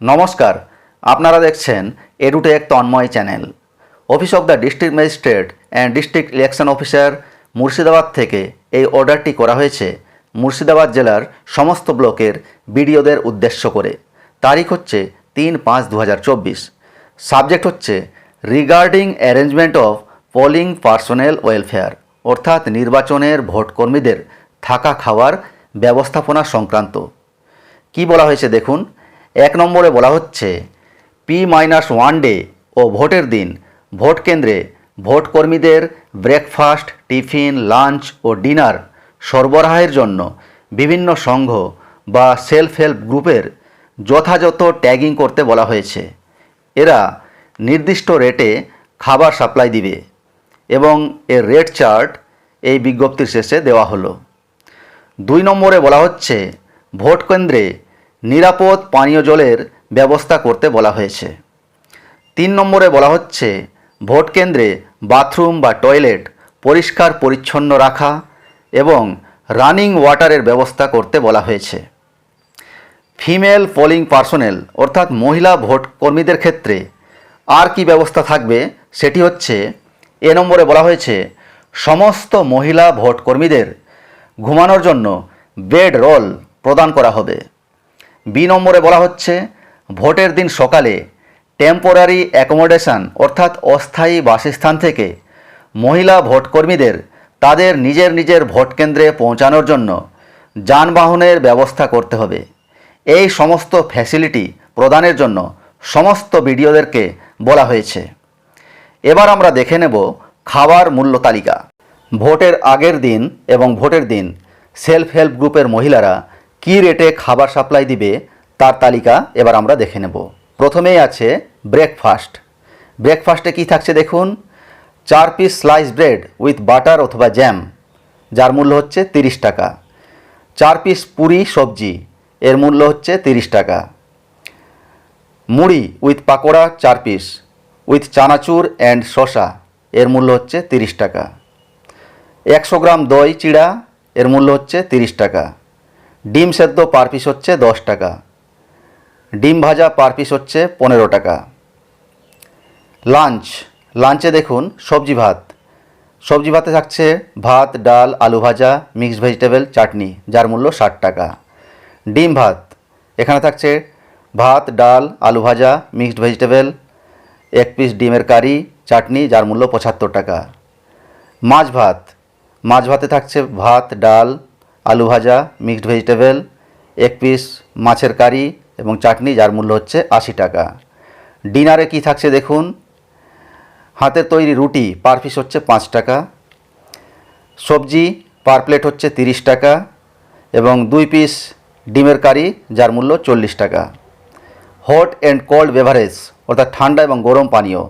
নমস্কার, আপনারা দেখছেন Edutech Tanmoy channel. Office of the district magistrate and district election officer Murshidabad থেকে এই অর্ডারটি করা হয়েছে মুর্শিদাবাদ জেলার সমস্ত ব্লকের বিডিওদের উদ্দেশ্য করে। তারিখ হচ্ছে তিন পাঁচ দু সাবজেক্ট হচ্ছে regarding arrangement of polling personnel welfare, অর্থাৎ নির্বাচনের ভোটকর্মীদের থাকা খাওয়ার ব্যবস্থাপনা সংক্রান্ত। কি বলা হয়েছে দেখুন। এক নম্বরে বলা হচ্ছে পি মাইনাস ওয়ান ডে ও ভোটের দিন, ভোট কেন্দ্রে ভোট কর্মীদের ব্রেকফাস্ট টিফিন লাঞ্চ ও ডিনার সরবরাহের জন্য বিভিন্ন সংঘ বা সেলফ হেল্প গ্রুপের যথাযথ ট্যাগিং করতে বলা হয়েছে। এরা নির্দিষ্ট রেটে খাবার সাপ্লাই দিবে এবং এর রেট চার্ট এই বিজ্ঞপ্তির শেষে দেওয়া হলো। দুই নম্বরে বলা হচ্ছে, ভোট কেন্দ্রে নিরাপদ পানীয় জলের ব্যবস্থা করতে বলা হয়েছে। তিন নম্বরে বলা হচ্ছে, ভোট কেন্দ্রে বাথরুম বা টয়লেট পরিষ্কার পরিচ্ছন্ন রাখা এবং রানিং ওয়াটারের ব্যবস্থা করতে বলা হয়েছে। ফিমেল পোলিং পার্সোনেল, অর্থাৎ মহিলা ভোট কর্মীদের ক্ষেত্রে আর কি ব্যবস্থা থাকবে সেটি হচ্ছে, এ নম্বরে বলা হয়েছে, সমস্ত মহিলা ভোট কর্মীদের ঘুমানোর জন্য বেড রোল প্রদান করা হবে। বি নম্বরে বলা হচ্ছে, ভোটের দিন সকালে টেম্পোরারি অ্যাকোমোডেশন অর্থাৎ অস্থায়ী বাসস্থান থেকে মহিলা ভোটকর্মীদের তাদের নিজের নিজের ভোট কেন্দ্রে পৌঁছানোর জন্য যানবাহনের ব্যবস্থা করতে হবে। এই সমস্ত ফ্যাসিলিটি প্রদানের জন্য সমস্ত বিডিওদেরকে বলা হয়েছে। এবার আমরা দেখে নেব খাবার মূল্য তালিকা। ভোটের আগের দিন এবং ভোটের দিন সেলফ হেল্প গ্রুপের মহিলারা কী রেটে খাবার সাপ্লাই দিবে তার তালিকা এবার আমরা দেখে নেব। প্রথমেই আছে ব্রেকফাস্ট ব্রেকফাস্টে কি থাকছে দেখুন? চার piece slice bread with butter অথবা জ্যাম যার মূল্য হচ্ছে তিরিশ টাকা। চার পিস পুরি সবজি, এর মূল্য হচ্ছে তিরিশ টাকা। মুড়ি উইথ পাকোড়া চার পিস উইথ চানাচুর অ্যান্ড শসা, এর মূল্য হচ্ছে তিরিশ টাকা। একশো গ্রাম দই চিড়া, এর মূল্য হচ্ছে তিরিশ টাকা। ডিম সেদ্ধ পার পিস হচ্ছে দশ টাকা। ডিম ভাজা পার পিস হচ্ছে পনেরো টাকা। লাঞ্চ, লাঞ্চে দেখুন সবজি ভাত। সবজি ভাতে থাকছে ভাত, ডাল, আলু ভাজা, মিক্সড ভেজিটেবল, চাটনি, যার মূল্য ষাট টাকা। ডিম ভাত, এখানে থাকছে ভাত, ডাল, আলু ভাজা, মিক্সড ভেজিটেবল, এক পিস ডিমের কারি, চাটনি, যার মূল্য পঁচাত্তর টাকা। মাছ ভাত, মাছ ভাতে থাকছে ভাত, ডাল আলু ভাজা মিক্সড ভেজিটেবল এক পিস মাছের কারি এবং চাটনি, যার মূল্য হচ্ছে আশি টাকা। ডিনারে কি থাকছে দেখুন? হাতের তৈরি রুটি পার পিস হচ্ছে পাঁচ টাকা। সবজি পার প্লেট হচ্ছে তিরিশ টাকা এবং দুই পিস ডিমের কারি, যার মূল্য চল্লিশ টাকা। হট অ্যান্ড কোল্ড বেভারেজ অর্থাৎ ঠান্ডা এবং গরম পানীয়।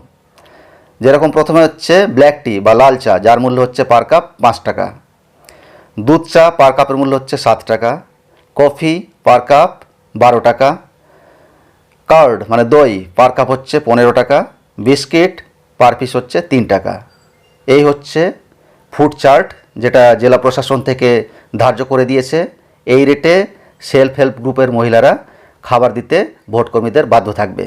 যেরকম প্রথমে হচ্ছে ব্ল্যাক টি বা লাল চা, যার মূল্য হচ্ছে পার কাপ পাঁচ টাকা। দুধ চা পার কাপের মূল্য হচ্ছে সাত টাকা, কফি পার কাপ বারো টাকা, কার্ড মানে দই পার কাপ হচ্ছে পনেরো টাকা, বিস্কিট পার পিস হচ্ছে তিন টাকা। এই হচ্ছে ফুড চার্ট যেটা জেলা প্রশাসন থেকে ধার্য করে দিয়েছে। এই রেটে সেলফ হেল্প গ্রুপের মহিলারা খাবার দিতে ভোটকর্মীদের বাধ্য থাকবে।